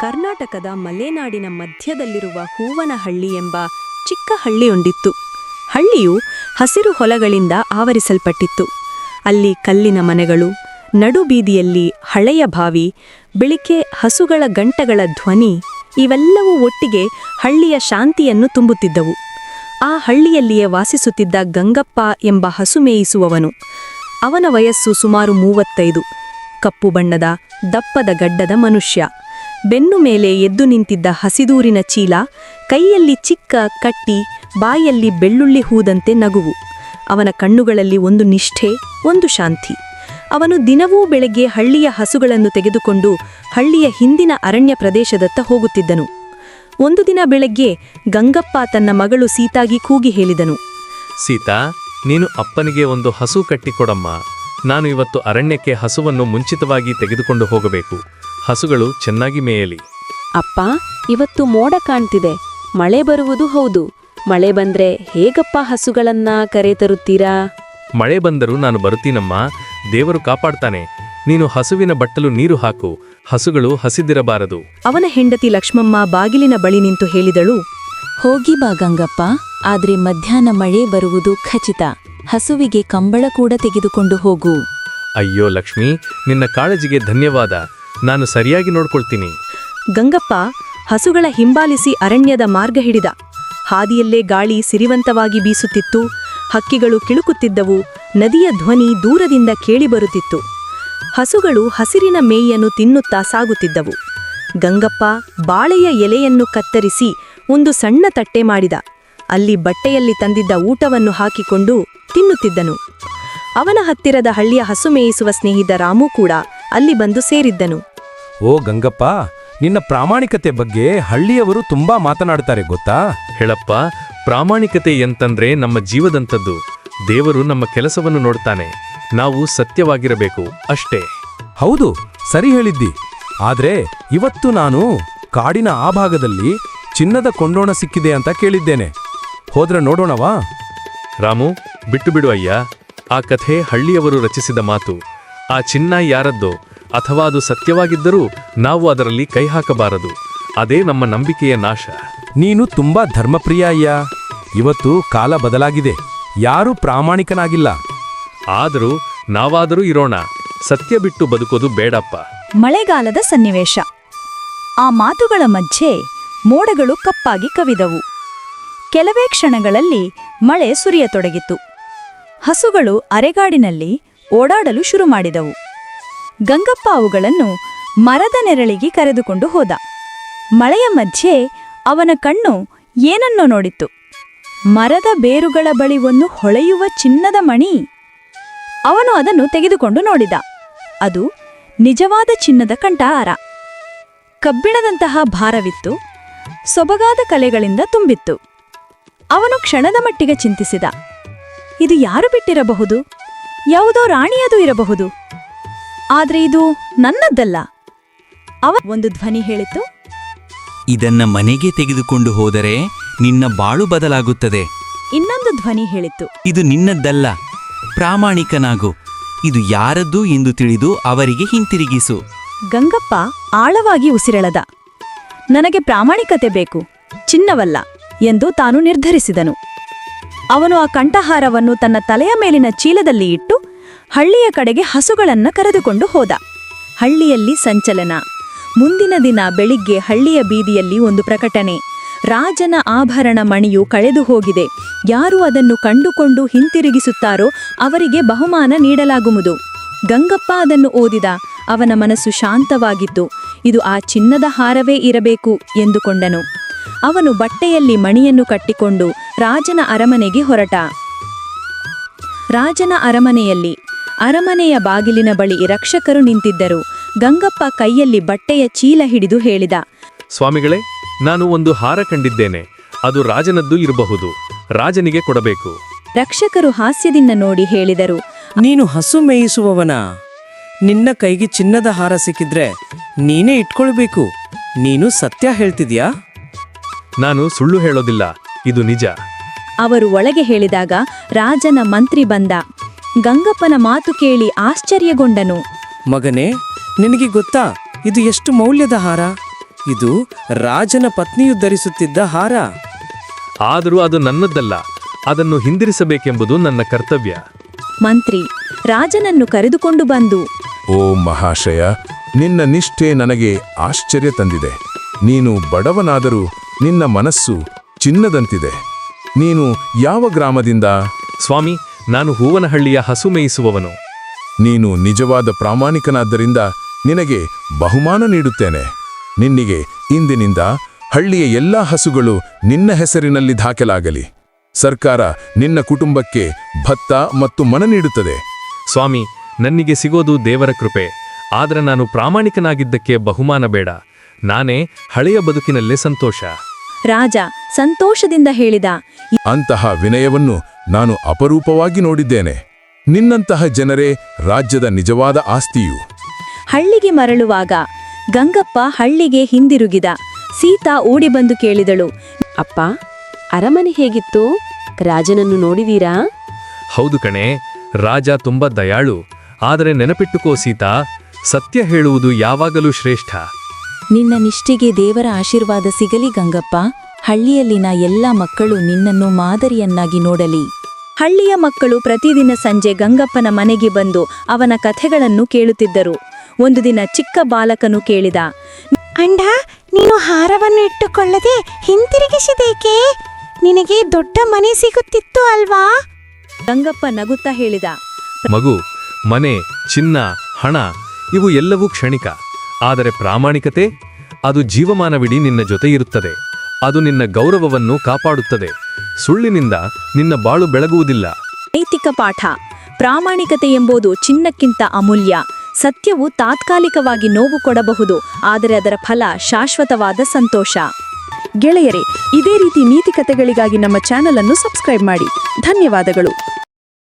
ಕರ್ನಾಟಕದ ಮಲೆನಾಡಿನ ಮಧ್ಯದಲ್ಲಿರುವ ಹೂವನಹಳ್ಳಿ ಎಂಬ ಚಿಕ್ಕ ಹಳ್ಳಿಯೊಂದಿತ್ತು. ಹಳ್ಳಿಯು ಹಸಿರು ಹೊಲಗಳಿಂದ ಆವರಿಸಲ್ಪಟ್ಟಿತ್ತು. ಅಲ್ಲಿ ಕಲ್ಲಿನ ಮನೆಗಳು ನಡುಬೀದಿಯಲ್ಲಿ ಹಳೆಯ ಬಾವಿ, ಬೆಳಿಗ್ಗೆ ಹಸುಗಳ ಗಂಟಗಳ ಧ್ವನಿ ಇವೆಲ್ಲವೂ ಒಟ್ಟಿಗೆ ಹಳ್ಳಿಯ ಶಾಂತಿಯನ್ನು ತುಂಬುತ್ತಿದ್ದವು. ಆ ಹಳ್ಳಿಯಲ್ಲಿಯೇ ವಾಸಿಸುತ್ತಿದ್ದ ಗಂಗಪ್ಪ ಎಂಬ ಹಸು ಮೇಯಿಸುವವನು. ಅವನ ವಯಸ್ಸು ಸುಮಾರು ಮೂವತ್ತೈದು. ಕಪ್ಪು ಬಣ್ಣದ ದಪ್ಪದ ಗಡ್ಡದ ಮನುಷ್ಯ. ಬೆನ್ನು ಮೇಲೆ ಎದ್ದು ನಿಂತಿದ್ದ ಹಸಿದೂರಿನ ಚೀಲ ಕೈಯಲ್ಲಿ ಚಿಕ್ಕ ಕಟ್ಟಿ, ಬಾಯಲ್ಲಿ ಬೆಳ್ಳುಳ್ಳಿ ಹೂದಂತೆ ನಗುವು. ಅವನ ಕಣ್ಣುಗಳಲ್ಲಿ ಒಂದು ನಿಷ್ಠೆ, ಒಂದು ಶಾಂತಿ. ಅವನು ದಿನವೂ ಬೆಳಗ್ಗೆ ಹಳ್ಳಿಯ ಹಸುಗಳನ್ನು ತೆಗೆದುಕೊಂಡು ಹಳ್ಳಿಯ ಹಿಂದಿನ ಅರಣ್ಯ ಪ್ರದೇಶದತ್ತ ಹೋಗುತ್ತಿದ್ದನು. ಒಂದು ದಿನ ಬೆಳಗ್ಗೆ ಗಂಗಪ್ಪ ತನ್ನ ಮಗಳು ಸೀತಾಗಿ ಕೂಗಿ ಹೇಳಿದನು, ಸೀತಾ, ನೀನು ಅಪ್ಪನಿಗೆ ಒಂದು ಹಸು ಕಟ್ಟಿಕೊಡಮ್ಮ. ನಾನು ಇವತ್ತು ಅರಣ್ಯಕ್ಕೆ ಹಸುವನ್ನು ಮುಂಚಿತವಾಗಿ ತೆಗೆದುಕೊಂಡು ಹೋಗಬೇಕು. ಹಸುಗಳು ಚೆನ್ನಾಗಿ ಮೇಯಲಿ. ಅಪ್ಪ ಇವತ್ತು ಮೋಡ ಕಾಣ್ತಿದೆ. ಮಳೆ ಬರುವುದು ಹೌದು. ಮಳೆ ಬಂದ್ರೆ ಹೇಗಪ್ಪ ಹಸುಗಳನ್ನ ಕರೆ ತರುತ್ತೀರಾ? ಮಳೆ ಬಂದರೂ ನಾನು ಬರುತ್ತೀನಮ್ಮ. ದೇವರು ಕಾಪಾಡ್ತಾನೆ. ನೀನು ಹಸುವಿನ ಬಟ್ಟಲು ನೀರು ಹಾಕು. ಹಸುಗಳು ಹಸಿದಿರಬಾರದು. ಅವನ ಹೆಂಡತಿ ಲಕ್ಷ್ಮಮ್ಮ ಬಾಗಿಲಿನ ಬಳಿ ನಿಂತು ಹೇಳಿದಳು ಹೋಗಿ ಬಾ ಗಂಗಪ್ಪ. ಆದ್ರೆ ಮಧ್ಯಾಹ್ನ ಮಳೆ ಬರುವುದು ಖಚಿತ. ಹಸುವಿಗೆ ಕಂಬಳ ಕೂಡ ತೆಗೆದುಕೊಂಡು ಹೋಗು. ಅಯ್ಯೋ ಲಕ್ಷ್ಮಿ ನಿನ್ನ ಕಾಳಜಿಗೆ ಧನ್ಯವಾದ. ನಾನು ಸರಿಯಾಗಿ ನೋಡ್ಕೊಳ್ತೀನಿ. ಗಂಗಪ್ಪ ಹಸುಗಳ ಹಿಂಬಾಲಿಸಿ ಅರಣ್ಯದ ಮಾರ್ಗ ಹಿಡಿದ. ಹಾದಿಯಲ್ಲೇ ಗಾಳಿ ಸಿರಿವಂತವಾಗಿ ಬೀಸುತ್ತಿತ್ತು. ಹಕ್ಕಿಗಳು ಕಿಳುಕುತ್ತಿದ್ದವು. ನದಿಯ ಧ್ವನಿ ದೂರದಿಂದ ಕೇಳಿಬರುತ್ತಿತ್ತು ಹಸುಗಳು ಹಸಿರಿನ ಮೇಯನ್ನು ತಿನ್ನುತ್ತಾ ಸಾಗುತ್ತಿದ್ದವು. ಗಂಗಪ್ಪ ಬಾಳೆಯ ಎಲೆಯನ್ನು ಕತ್ತರಿಸಿ ಒಂದು ಸಣ್ಣ ತಟ್ಟೆ ಮಾಡಿದ. ಅಲ್ಲಿ ಬಟ್ಟೆಯಲ್ಲಿ ತಂದಿದ್ದ ಊಟವನ್ನು ಹಾಕಿಕೊಂಡು ತಿನ್ನುತ್ತಿದ್ದನು. ಅವನ ಹತ್ತಿರದ ಹಳ್ಳಿಯ ಹಸು ಮೇಯಿಸುವ ಸ್ನೇಹಿತ ರಾಮು ಕೂಡ ಅಲ್ಲಿ ಬಂದು ಸೇರಿದ್ದನು. ಓ ಗಂಗಪ್ಪ ನಿನ್ನ ಪ್ರಾಮಾಣಿಕತೆ ಬಗ್ಗೆ ಹಳ್ಳಿಯವರು ತುಂಬಾ ಮಾತನಾಡ್ತಾರೆ ಗೊತ್ತಾ? ಹೇಳಪ್ಪ ಪ್ರಾಮಾಣಿಕತೆ ಎಂತಂದ್ರೆ ನಮ್ಮ ಜೀವದಂಥದ್ದು. ದೇವರು ನಮ್ಮ ಕೆಲಸವನ್ನು ನೋಡ್ತಾನೆ. ನಾವು ಸತ್ಯವಾಗಿರಬೇಕು ಅಷ್ಟೇ. ಹೌದು ಸರಿ ಹೇಳಿದ್ದಿ. ಆದ್ರೆ ಇವತ್ತು ನಾನು ಕಾಡಿನ ಆ ಭಾಗದಲ್ಲಿ ಚಿನ್ನದ ಕೊಂಡೋಣ ಸಿಕ್ಕಿದೆ ಅಂತ ಕೇಳಿದ್ದೇನೆ. ಹೋದ್ರೆ ನೋಡೋಣವಾ? ರಾಮು ಬಿಟ್ಟು ಬಿಡು ಅಯ್ಯ. ಆ ಕಥೆ ಹಳ್ಳಿಯವರು ರಚಿಸಿದ ಮಾತು. ಆ ಚಿನ್ನ ಯಾರದ್ದೋ ಅಥವಾ ಅದು ಸತ್ಯವಾಗಿದ್ದರೂ ನಾವು ಅದರಲ್ಲಿ ಕೈ ಹಾಕಬಾರದು. ಅದೇ ನಮ್ಮ ನಂಬಿಕೆಯ ನಾಶ. ನೀನು ತುಂಬಾ ಧರ್ಮಪ್ರಿಯ ಅಯ್ಯ. ಇವತ್ತು ಕಾಲ ಬದಲಾಗಿದೆ. ಯಾರೂ ಪ್ರಾಮಾಣಿಕನಾಗಿಲ್ಲ. ಆದರೂ ನಾವಾದರೂ ಇರೋಣ. ಸತ್ಯ ಬಿಟ್ಟು ಬದುಕೋದು ಬೇಡಪ್ಪ. ಮಳೆಗಾಲದ ಸನ್ನಿವೇಶ. ಆ ಮಾತುಗಳ ಮಧ್ಯೆ ಮೋಡಗಳು ಕಪ್ಪಾಗಿ ಕವಿದವು. ಕೆಲವೇ ಕ್ಷಣಗಳಲ್ಲಿ ಮಳೆ ಸುರಿಯತೊಡಗಿತು. ಹಸುಗಳು ಅರೆಗಾಡಿನಲ್ಲಿ ಓಡಾಡಲು ಶುರು ಮಾಡಿದವು ಗಂಗಪ್ಪ ಅವುಗಳನ್ನು ಮರದ ನೆರಳಿಗೆ ಕರೆದುಕೊಂಡು ಹೋದ. ಮಳೆಯ ಮಧ್ಯೆ ಅವನ ಕಣ್ಣು ಏನನ್ನೋ ನೋಡಿತ್ತು. ಮರದ ಬೇರುಗಳ ಬಳಿ ಒಂದು ಹೊಳೆಯುವ ಚಿನ್ನದ ಮಣಿ. ಅವನು ಅದನ್ನು ತೆಗೆದುಕೊಂಡು ನೋಡಿದ. ಅದು ನಿಜವಾದ ಚಿನ್ನದ ಕಂಠಹಾರ. ಕಬ್ಬಿಣದಂತಹ ಭಾರವಿತ್ತು. ಸೊಬಗಾದ ಕಲೆಗಳಿಂದ ತುಂಬಿತ್ತು. ಅವನು ಕ್ಷಣದ ಮಟ್ಟಿಗೆ ಚಿಂತಿಸಿದ. ಇದು ಯಾರು ಬಿಟ್ಟಿರಬಹುದು? ಯಾವುದೋ ರಾಣಿಯದು ಇರಬಹುದು. ಆದ್ರೆ ಇದು ನನ್ನದ್ದಲ್ಲ ಅವ ಒಂದು ಧ್ವನಿ ಹೇಳಿತು. ಇದನ್ನ ಮನೆಗೆ ತೆಗೆದುಕೊಂಡು ಹೋದರೆ ನಿನ್ನ ಬಾಳು ಬದಲಾಗುತ್ತದೆ. ಇನ್ನೊಂದು ಧ್ವನಿ ಹೇಳಿತು. ಇದು ನಿನ್ನದ್ದಲ್ಲ. ಪ್ರಾಮಾಣಿಕನಾಗು. ಇದು ಯಾರದ್ದು ಎಂದು ತಿಳಿದು ಅವರಿಗೆ ಹಿಂತಿರುಗಿಸು. ಗಂಗಪ್ಪ ಆಳವಾಗಿ ಉಸಿರೆಳದ. ನನಗೆ ಪ್ರಾಮಾಣಿಕತೆ ಬೇಕು ಚಿನ್ನವಲ್ಲ ಎಂದು ತಾನು ನಿರ್ಧರಿಸಿದನು. ಅವನು ಆ ಕಂಠಹಾರವನ್ನು ತನ್ನ ತಲೆಯ ಮೇಲಿನ ಚೀಲದಲ್ಲಿ ಇಟ್ಟು ಹಳ್ಳಿಯ ಕಡೆಗೆ ಹಸುಗಳನ್ನು ಕರೆದುಕೊಂಡು ಹೋದ. ಹಳ್ಳಿಯಲ್ಲಿ ಸಂಚಲನ. ಮುಂದಿನ ದಿನ ಬೆಳಿಗ್ಗೆ ಹಳ್ಳಿಯ ಬೀದಿಯಲ್ಲಿ ಒಂದು ಪ್ರಕಟಣೆ. ರಾಜನ ಆಭರಣ ಮಣಿಯು ಕಳೆದು ಹೋಗಿದೆ. ಯಾರು ಅದನ್ನು ಕಂಡುಕೊಂಡು ಹಿಂತಿರುಗಿಸುತ್ತಾರೋ ಅವರಿಗೆ ಬಹುಮಾನ ನೀಡಲಾಗುವುದು. ಗಂಗಪ್ಪ ಅದನ್ನು ಓದಿದ. ಅವನ ಮನಸ್ಸು ಶಾಂತವಾಗಿತ್ತು. ಇದು ಆ ಚಿನ್ನದ ಹಾರವೇ ಇರಬೇಕು ಎಂದುಕೊಂಡನು. ಅವನು ಬಟ್ಟೆಯಲ್ಲಿ ಮಣಿಯನ್ನು ಕಟ್ಟಿಕೊಂಡು ರಾಜನ ಅರಮನೆಗೆ ಹೊರಟ. ರಾಜನ ಅರಮನೆಯಲ್ಲಿ ಅರಮನೆಯ ಬಾಗಿಲಿನ ಬಳಿ ರಕ್ಷಕರು ನಿಂತಿದ್ದರು. ಗಂಗಪ್ಪ ಕೈಯಲ್ಲಿ ಬಟ್ಟೆಯ ಚೀಲ ಹಿಡಿದು ಹೇಳಿದ ಸ್ವಾಮಿಗಳೇ ನಾನು ಒಂದು ಹಾರ ಕಂಡಿದ್ದೇನೆ. ಅದು ರಾಜನದ್ದು ಇರಬಹುದು. ರಾಜನಿಗೆ ಕೊಡಬೇಕು. ರಕ್ಷಕರು ಹಾಸ್ಯದಿಂದ ನೋಡಿ ಹೇಳಿದರು ನೀನು ಹಸು ಮೇಯಿಸುವವನ. ನಿನ್ನ ಕೈಗೆ ಚಿನ್ನದ ಹಾರ ಸಿಕ್ಕಿದ್ರೆ ನೀನೇ ಇಟ್ಕೊಳ್ಬೇಕು. ನೀನು ಸತ್ಯ ಹೇಳ್ತಿದ್ಯಾ? ನಾನು ಸುಳ್ಳು ಹೇಳೋದಿಲ್ಲ. ಇದು ನಿಜ. ಅವರು ಒಳಗೆ ಹೇಳಿದಾಗ ರಾಜನ ಮಂತ್ರಿ ಬಂದ ಗಂಗಪ್ಪನ ಮಾತು ಕೇಳಿ ಆಶ್ಚರ್ಯಗೊಂಡನು. ಮಗನೇ ನಿನಗೆ ಗೊತ್ತಾ ಇದು ಎಷ್ಟು ಮೌಲ್ಯದ ಹಾರ? ಇದು ರಾಜನ ಪತ್ನಿಯು ಧರಿಸುತ್ತಿದ್ದ ಹಾರ. ಆದರೂ ಅದು ನನ್ನದ್ದಲ್ಲ ಅದನ್ನು ಹಿಂದಿರಿಸಬೇಕೆಂಬುದು ನನ್ನ ಕರ್ತವ್ಯ. ಮಂತ್ರಿ ರಾಜನನ್ನು ಕರೆದುಕೊಂಡು ಬಂದು ಓ ಮಹಾಶಯ ನಿನ್ನ ನಿಷ್ಠೆ ನನಗೆ ಆಶ್ಚರ್ಯ ತಂದಿದೆ. ನೀನು ಬಡವನಾದರೂ ನಿನ್ನ ಮನಸ್ಸು ಚಿನ್ನದಂತಿದೆ. ನೀನು ಯಾವ ಗ್ರಾಮದಿಂದ? ಸ್ವಾಮಿ ನಾನು ಹೂವನಹಳ್ಳಿಯ ಹಸು ಮೇಯಿಸುವವನು. ನೀನು ನಿಜವಾದ ಪ್ರಾಮಾಣಿಕನಾದ್ದರಿಂದ ನಿನಗೆ ಬಹುಮಾನ ನೀಡುತ್ತೇನೆ. ನಿನ್ನಿಗೆ ಇಂದಿನಿಂದ ಹಳ್ಳಿಯ ಎಲ್ಲಾ ಹಸುಗಳು ನಿನ್ನ ಹೆಸರಿನಲ್ಲಿ ದಾಖಲಾಗಲಿ ಸರ್ಕಾರ ನಿನ್ನ ಕುಟುಂಬಕ್ಕೆ ಭತ್ತ ಮತ್ತು ಮನ ನೀಡುತ್ತದೆ. ಸ್ವಾಮಿ ನನ್ನಿಗೆ ಸಿಗೋದು ದೇವರ ಕೃಪೆ. ಆದರೆ ನಾನು ಪ್ರಾಮಾಣಿಕನಾಗಿದ್ದಕ್ಕೆ ಬಹುಮಾನ ಬೇಡ. ನಾನೇ ಹಳೆಯ ಬದುಕಿನಲ್ಲೇ ಸಂತೋಷ. ರಾಜ ಸಂತೋಷದಿಂದ ಹೇಳಿದ ಅಂತಹ ವಿನಯವನ್ನು ನಾನು ಅಪರೂಪವಾಗಿ ನೋಡಿದ್ದೇನೆ. ನಿನ್ನಂತಹ ಜನರೇ ರಾಜ್ಯದ ನಿಜವಾದ ಆಸ್ತಿಯು. ಹಳ್ಳಿಗೆ ಮರಳುವಾಗ ಗಂಗಪ್ಪ ಹಳ್ಳಿಗೆ ಹಿಂದಿರುಗಿದ. ಸೀತಾ ಓಡಿಬಂದು ಕೇಳಿದಳು ಅಪ್ಪ ಅರಮನೆ ಹೇಗಿತ್ತು? ರಾಜನನ್ನು ನೋಡಿದೀರಾ? ಹೌದು ಕಣೆ ರಾಜ ತುಂಬ ದಯಾಳು. ಆದರೆ ನೆನಪಿಟ್ಟುಕೋ ಸೀತಾ ಸತ್ಯ ಹೇಳುವುದು ಯಾವಾಗಲೂ ಶ್ರೇಷ್ಠ. ನಿನ್ನ ನಿಷ್ಠೆಗೆ ದೇವರ ಆಶೀರ್ವಾದ ಸಿಗಲಿ ಗಂಗಪ್ಪ. ಹಳ್ಳಿಯಲ್ಲಿನ ಎಲ್ಲ ಮಕ್ಕಳು ನಿನ್ನನ್ನು ಮಾದರಿಯನ್ನಾಗಿ ನೋಡಲಿ. ಹಳ್ಳಿಯ ಮಕ್ಕಳು ಪ್ರತಿದಿನ ಸಂಜೆ ಗಂಗಪ್ಪನ ಮನೆಗೆ ಬಂದು ಅವನ ಕಥೆಗಳನ್ನು ಕೇಳುತ್ತಿದ್ದರು. ಒಂದು ದಿನ ಚಿಕ್ಕ ಬಾಲಕನು ಕೇಳಿದ ಅಂಡ ನೀನು ಹಾರವನ್ನು ಇಟ್ಟುಕೊಳ್ಳದೆ ಹಿಂತಿರುಗಿಸಿದೇಕೆ? ನಿನಗೆ ದೊಡ್ಡ ಮನೆ ಸಿಗುತ್ತಿತ್ತು ಅಲ್ವಾ? ಗಂಗಪ್ಪ ನಗುತ್ತಾ ಹೇಳಿದ ಮಗು ಮನೆ ಚಿನ್ನ ಹಣ ಇವು ಎಲ್ಲವೂ ಕ್ಷಣಿಕ. ಆದರೆ ಪ್ರಾಮಾಣಿಕತೆ, ಅದು ಜೀವಮಾನವಿಡೀ ನಿನ್ನ ಜೊತೆ ಇರುತ್ತದೆ. ಅದು ನಿನ್ನ ಗೌರವವನ್ನು ಕಾಪಾಡುತ್ತದೆ. ಸುಳ್ಳಿನಿಂದ ನಿನ್ನ ಬಾಳು ಬೆಳಗುವುದಿಲ್ಲ. ನೈತಿಕ ಪಾಠ. ಪ್ರಾಮಾಣಿಕತೆ ಎಂಬುದು ಚಿನ್ನಕ್ಕಿಂತ ಅಮೂಲ್ಯ. ಸತ್ಯವು ತಾತ್ಕಾಲಿಕವಾಗಿ ನೋವು ಕೊಡಬಹುದು, ಆದರೆ ಅದರ ಫಲ ಶಾಶ್ವತವಾದ ಸಂತೋಷ. ಗೆಳೆಯರೇ, ಇದೇ ರೀತಿ ನೀತಿ ಕಥೆಗಳಿಗಾಗಿ ನಮ್ಮ ಚಾನೆಲ್ ಅನ್ನು ಸಬ್ಸ್ಕ್ರೈಬ್ ಮಾಡಿ. ಧನ್ಯವಾದಗಳು.